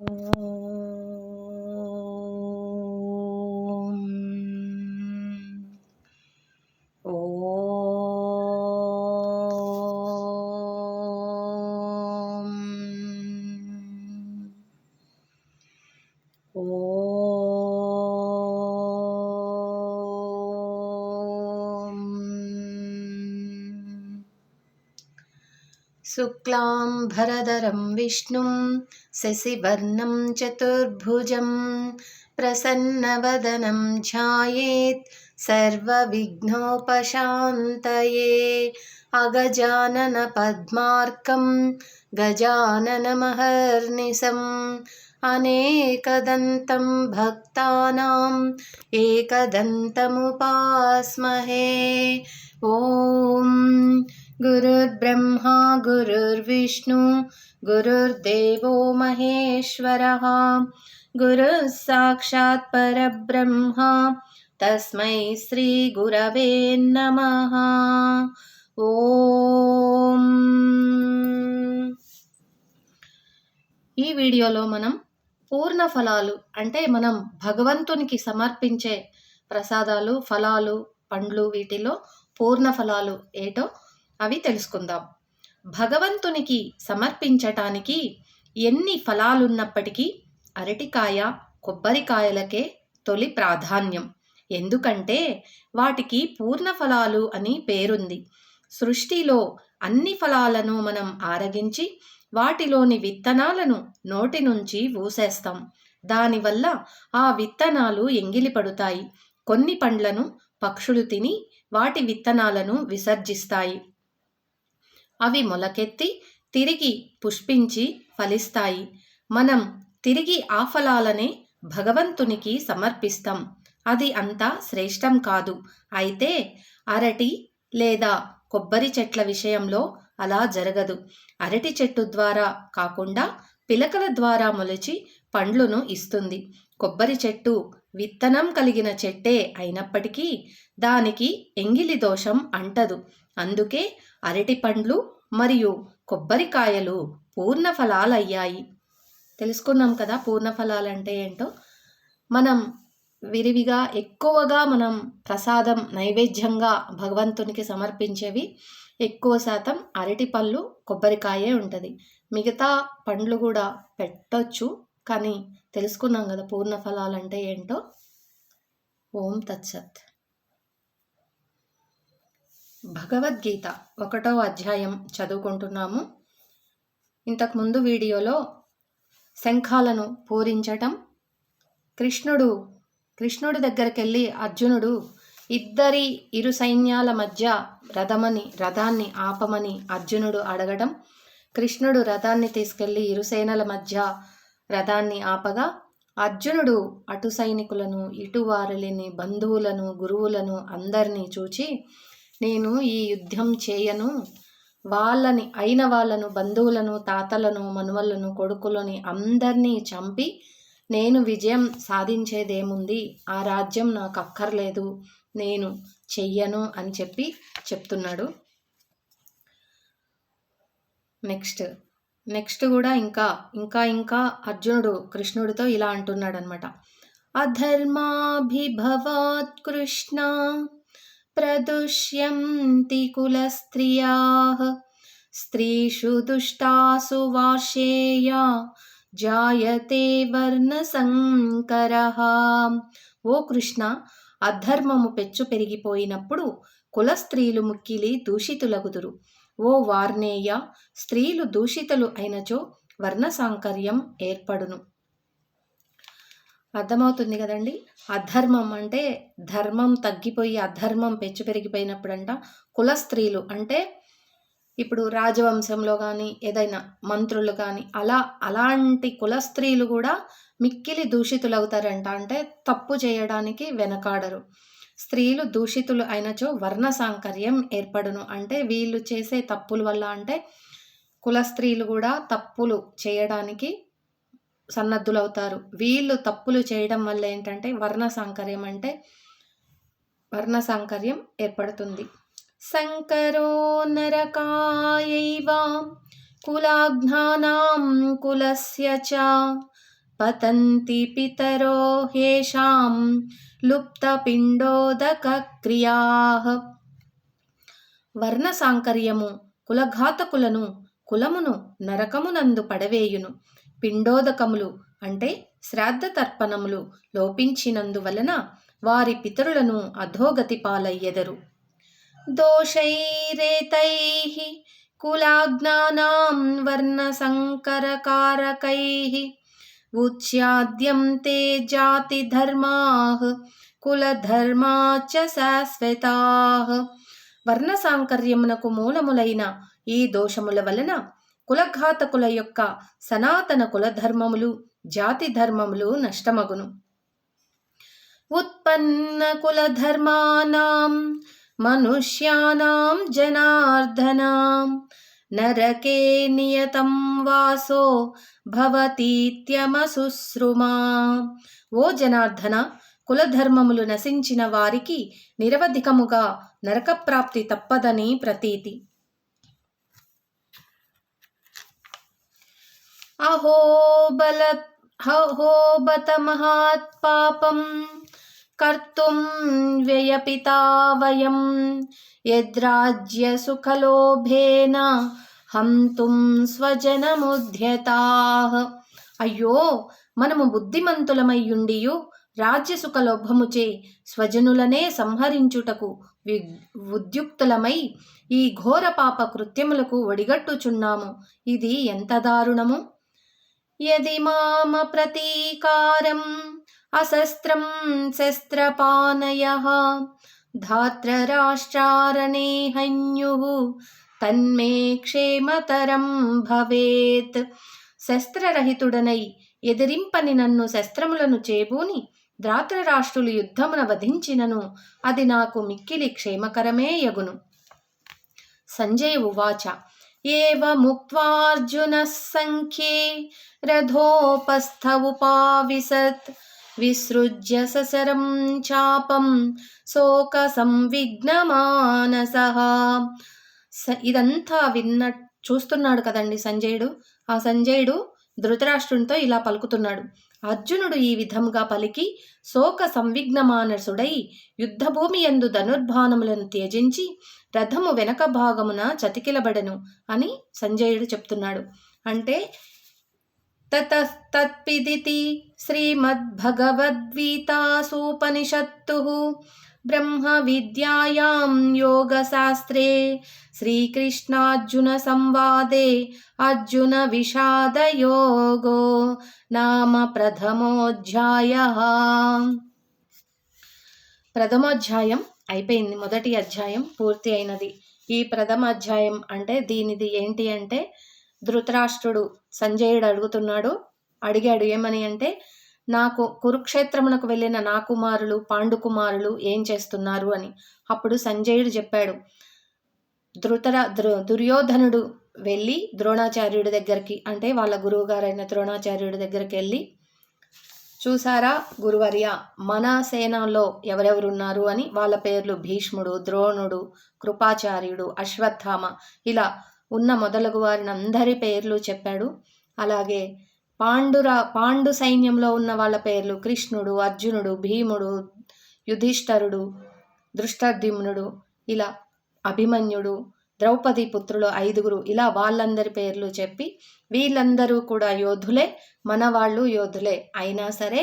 Hum. शुक्लाम्भरधरं विष्णुं शशिवर्णं चतुर्भुजं प्रसन्नवदनं ध्यायेत् सर्वविघ्नोपशान्तये अगजाननपद्मार्कं गजाननमहर्निशम् अनेकदन्तं भक्तानाम् एकदन्तमुपास्महे ॐ गुरुर्ब्रह्मा गुरुर्विष्णु गुरुर्देवो महेश्वरः गुरुः साक्षात् परब्रह्मा తస్మై శ్రీ గురవే నమ ఓం ఈ వీడియోలో మనం పూర్ణ ఫలాలు అంటే మనం భగవంతునికి సమర్పించే ప్రసాదాలు ఫలాలు పండ్లు వీటిలో పూర్ణ ఫలాలు ఏటో అవి తెలుసుకుందాం. భగవంతునికి సమర్పించటానికి ఎన్ని ఫలాలున్నప్పటికీ అరటికాయ కొబ్బరికాయలకే తొలి ప్రాధాన్యం. ఎందుకంటే వాటికి పూర్ణ ఫలాలు అని పేరుంది. సృష్టిలో అన్ని ఫలాలను మనం ఆరగించి వాటిలోని విత్తనాలను నోటి నుంచి ఊసేస్తాం దానివల్ల ఆ విత్తనాలు ఎంగిలిపడుతాయి కొన్ని పండ్లను పక్షులు తిని వాటి విత్తనాలను విసర్జిస్తాయి. అవి మొలకెత్తి తిరిగి పుష్పించి ఫలిస్తాయి. మనం తిరిగి ఆ ఫలాలనే భగవంతునికి సమర్పిస్తాం. అది అంత శ్రేష్టం కాదు. అయితే అరటి లేదా కొబ్బరి చెట్ల విషయంలో అలా జరగదు. అరటి చెట్టు ద్వారా కాకుండా పిలకల ద్వారా మొలిచి పండ్లను ఇస్తుంది. కొబ్బరి చెట్టు విత్తనం కలిగిన చెట్టే అయినప్పటికీ దానికి ఎంగిలి దోషం అంటదు. అందుకే అరటి పండ్లు మరియు కొబ్బరికాయలు పూర్ణ ఫలాలయ్యాయి. తెలుసుకున్నాం కదా పూర్ణ ఫలాలంటే ఏంటో? మనం విరివిగా ఎక్కువగా మనం ప్రసాదం నైవేద్యంగా భగవంతునికి సమర్పించేవి ఎక్కువ శాతం అరటి పళ్ళు కొబ్బరికాయే ఉంటుంది. మిగతా పండ్లు కూడా పెట్టొచ్చు కానీ తెలుసుకున్నాం కదా పూర్ణ ఫలాలంటే ఏంటో? ఓం తత్సత్. భగవద్గీత ఒకటో అధ్యాయం చదువుకుంటున్నాము. ఇంతకుముందు వీడియోలో శంఖాలను పూరించటం కృష్ణుడు కృష్ణుడి దగ్గరికి వెళ్ళి అర్జునుడు ఇద్దరి ఇరు సైన్యాల మధ్య రథమని రథాన్ని ఆపమని అర్జునుడు అడగడం కృష్ణుడు రథాన్ని తీసుకెళ్ళి ఇరు సేనల మధ్య రథాన్ని ఆపగా అర్జునుడు అటు సైనికులను ఇటు వారిని బంధువులను గురువులను అందరినీ చూచి నేను ఈ యుద్ధం చేయను. వాళ్ళని అయిన వాళ్ళను బంధువులను తాతలను మనుమలను కొడుకులని అందరినీ చంపి నేను విజయం సాధించేదేముంది? ఆ రాజ్యం నాకు అక్కర్లేదు. నేను చెయ్యను అని చెప్పి చెప్తున్నాడు. నెక్స్ట్. నెక్స్ట్ కూడా ఇంకా ఇంకా ఇంకా అర్జునుడు కృష్ణుడితో ఇలా అంటున్నాడనమాట అధర్మాభిభవాత్ కృష్ణ ప్రదుష్యంతి కులస్త్రియా స్త్రీషు దుష్టాసు వార్షేయా జాయతే వర్ణసంకర ఓ కృష్ణ అధర్మము పెచ్చు పెరిగిపోయినప్పుడు కుల స్త్రీలు ముక్కిలి దూషితులగుదురు. ఓ వార్నేయ స్త్రీలు దూషితులు అయినచో వర్ణ సాంకర్యం ఏర్పడును. అర్థమవుతుంది కదండి? అధర్మం అంటే ధర్మం తగ్గిపోయి అధర్మం పెచ్చు పెరిగిపోయినప్పుడంట కుల స్త్రీలు. అంటే ఇప్పుడు రాజవంశంలో కానీ ఏదైనా మంత్రులు కానీ అలా అలాంటి కుల స్త్రీలు కూడా మిక్కిలి దూషితులవుతారంట. అంటే తప్పు చేయడానికి వెనకాడరు. స్త్రీలు దూషితులు అయినచో వర్ణ సాంకర్యం ఏర్పడును. అంటే వీళ్ళు చేసే తప్పుల వల్ల అంటే కుల స్త్రీలు కూడా తప్పులు చేయడానికి సన్నద్ధులవుతారు. వీళ్ళు తప్పులు చేయడం వల్ల ఏంటంటే వర్ణ సాంకర్యం అంటే వర్ణ సాంకర్యం ఏర్పడుతుంది. శంకరో నరకాయైవ కులాఘ్నానాం కులస్య చ పతంతి పితరో హేషాం లుప్తపిండోదకక్రియా వర్ణ సాంకర్యము కులఘాతకులను కులమును నరకమునందు పడవేయును. పిండోదకములు అంటే శ్రాద్ధ తర్పణములు లోపించినందువలన వారి పితరులను అధోగతి పాలయ్యెదరు. దోషైరేతై కులాజ్ఞానాం వర్ణసంకరకారకై ఉచ్యాద్యం తే జాతిధర్మాः కులధర్మా చ శాశ్వతాः. వర్ణ సాంకర్యమునకు మూలములైన ఈ దోషముల వలన కులఘాతకుల యొక్క సనాతన కులధర్మములు జాతి ధర్మములు నష్టమగును. ఉత్పన్న కులధర్మానాం మనుష్యానాం జనార్దనాం. నరకే నియతం వాసో భవతీత్యమసుశ్రుమా ఓ జనార్దన కులధర్మములు నశించిన వారికి నిరవధికముగా నరకప్రాప్తి తప్పదని ప్రతీతి. అహోబల బల మహాత్ పాపం కర్తుం వ్యయపితా వయం యద్రాజ్య సుఖలోభేన హంతుం స్వజనముధ్యతాః అయ్యో మనము బుద్ధిమంతులమయ్యుండియు రాజ్యసుఖలోభముచే స్వజనులనే సంహరించుటకు వి ఉద్యుక్తులమై ఈ ఘోర పాప కృత్యములకు ఒడిగట్టుచున్నాము. ఇది ఎంత దారుణము! యది మామ ప్రతీకారం అశస్త్రం శస్త్రపానయ ధాత్రరాష్ట్రారణే हन्युः తన్మే క్షేమతరం భవేత్ శస్త్రరహితుడనై ఎదిరింపని నన్ను శస్త్రములను చేబూని ద్రాత్రరాష్ట్రులు యుద్ధమున వధించినను అది నాకు మిక్కిలి క్షేమకరమే యగును. సంజయ్ ఉవాచ ఏవముక్త్వార్జునः సంఖ్యే రథోపస్థ ఉపావిశత్ విసృజ్య ససరం చాపం శోక సంవిఘ్నమానసః స- ఇదంతా విన్న చూస్తున్నాడు కదండి సంజయుడు. ఆ సంజయుడు ధృతరాష్ట్రునితో ఇలా పలుకుతున్నాడు. అర్జునుడు ఈ విధముగా పలికి శోక సంవిఘ్నమానసుడై యుద్ధభూమి యందు ధనుర్బాణములను త్యజించి రథము వెనక భాగమున చతికిలబడెను అని సంజయుడు చెప్తున్నాడు. అంటే తతస్తత్పిదితి శ్రీమద్భగవద్గీతాసూపనిషత్తు బ్రహ్మ విద్యాయాం యోగశాస్త్రే శ్రీకృష్ణార్జున సంవాదే అర్జున విషాదయోగో నామ ప్రథమోధ్యాయ ప్రథమోధ్యాయం అయిపోయింది. మొదటి అధ్యాయం పూర్తి అయినది. ఈ ప్రథమ అధ్యాయం అంటే దీనిది ఏంటి అంటే ధృతరాష్ట్రుడు సంజయుడు అడుగుతున్నాడు. అడిగాడు ఏమని అంటే నాకు కురుక్షేత్రమునకు వెళ్ళిన నా కుమారులు పాండు కుమారులు ఏం చేస్తున్నారు అని. అప్పుడు సంజయుడు చెప్పాడు ధృతర దుర్యోధనుడు వెళ్ళి ద్రోణాచార్యుడి దగ్గరికి అంటే వాళ్ళ గురువుగారైన ద్రోణాచార్యుడి దగ్గరికి వెళ్ళి చూసారా గురువర్య మన సేనలో ఎవరెవరున్నారు అని వాళ్ళ పేర్లు భీష్ముడు ద్రోణుడు కృపాచార్యుడు అశ్వత్థామ ఇలా ఉన్న మొదలగు వారిని అందరి పేర్లు చెప్పాడు. అలాగే పాండురా పాండు సైన్యంలో ఉన్న వాళ్ళ పేర్లు కృష్ణుడు అర్జునుడు భీముడు యుధిష్ఠరుడు దృష్టద్యుమ్నుడు ఇలా అభిమన్యుడు ద్రౌపది పుత్రులు ఐదుగురు ఇలా వాళ్ళందరి పేర్లు చెప్పి వీళ్ళందరూ కూడా యోధులే మన వాళ్ళు యోధులే. అయినా సరే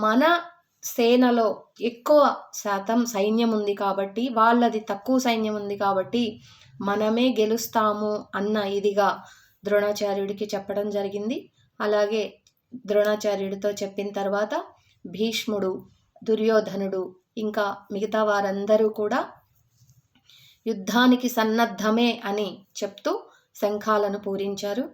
మన సేనలో ఎక్కువ శాతం సైన్యం ఉంది కాబట్టి వాళ్ళది తక్కువ సైన్యం ఉంది కాబట్టి మనమే గెలుస్తాము అన్న ఇదిగా ద్రోణాచార్యుడికి చెప్పడం జరిగింది. అలాగే ద్రోణాచార్యుడితో చెప్పిన తర్వాత భీష్ముడు దుర్యోధనుడు ఇంకా మిగతా వారందరూ కూడా యుద్ధానికి సన్నద్ధమే అని చెప్తూ శంఖాలను పూరించారు.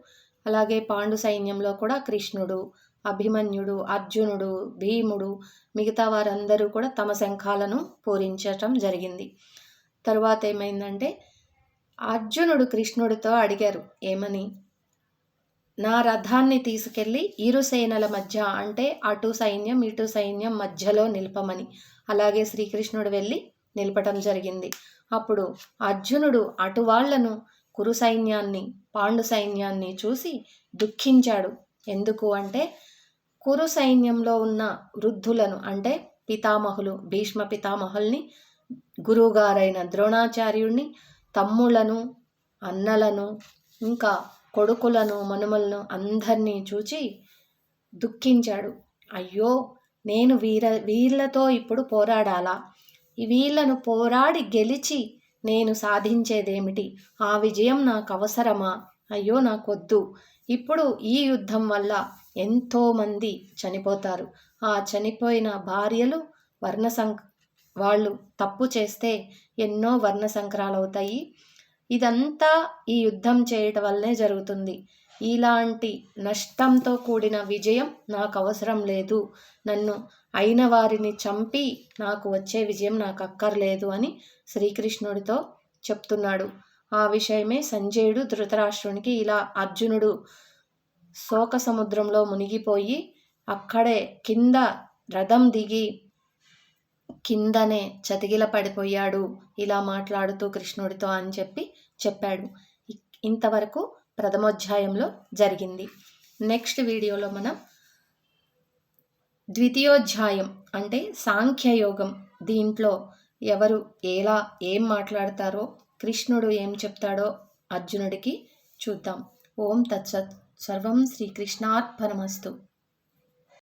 అలాగే పాండు సైన్యంలో కూడా కృష్ణుడు అభిమన్యుడు అర్జునుడు భీముడు మిగతా వారందరూ కూడా తమ శంఖాలను పూరించటం జరిగింది. తరువాత ఏమైందంటే అర్జునుడు కృష్ణుడితో అడిగారు ఏమని? నా రథాన్ని తీసుకెళ్ళి ఇరు సేనల మధ్య అంటే అటు సైన్యం ఇటు సైన్యం మధ్యలో నిలపమని అలాగే శ్రీకృష్ణుడు వెళ్ళి నిలపటం జరిగింది. అప్పుడు అర్జునుడు అటు వాళ్ళను కురు సైన్యాన్ని పాండు సైన్యాన్ని చూసి దుఃఖించాడు. ఎందుకు అంటే కురు సైన్యంలో ఉన్న వృద్ధులను అంటే పితామహులు భీష్మ పితామహుల్ని గురువుగారైన ద్రోణాచార్యుడిని తమ్ములను అన్నలను ఇంకా కొడుకులను మనుమలను అందరినీ చూచి దుఃఖించాడు. అయ్యో నేను వీర వీళ్ళతో ఇప్పుడు పోరాడాలా? ఈ వీళ్ళను పోరాడి గెలిచి నేను సాధించేదేమిటి? ఆ విజయం నాకు అవసరమా అయ్యో నాకొద్దు. ఇప్పుడు ఈ యుద్ధం వల్ల ఎంతోమంది చనిపోతారు. ఆ చనిపోయిన భార్యలు వర్ణ సంక్ వాళ్ళు తప్పు చేస్తే ఎన్నో వర్ణ సంకరాలు అవుతాయి ఇదంతా ఈ యుద్ధం చేయటం వల్లనే జరుగుతుంది. ఇలాంటి నష్టంతో కూడిన విజయం నాకు అవసరం లేదు. నన్ను అయిన వారిని చంపి నాకు వచ్చే విజయం నాకు అక్కర్లేదు అని శ్రీకృష్ణుడితో చెప్తున్నాడు. ఆ విషయమే సంజయుడు ధృతరాష్ట్రునికి ఇలా అర్జునుడు శోక సముద్రంలో మునిగిపోయి అక్కడే కింద రథం దిగి కిందనే చతికిల పడిపోయాడు ఇలా మాట్లాడుతూ కృష్ణుడితో అని చెప్పి చెప్పాడు. ఇంతవరకు ప్రథమోధ్యాయంలో జరిగింది. నెక్స్ట్ వీడియోలో మనం ద్వితీయోధ్యాయం అంటే సాంఖ్యయోగం దీంట్లో ఎవరు ఎలా ఏం మాట్లాడతారో కృష్ణుడు ఏం చెప్తాడో అర్జునుడికి చూద్దాం. ఓం తత్సత్. సర్వం శ్రీకృష్ణార్పణమస్తు.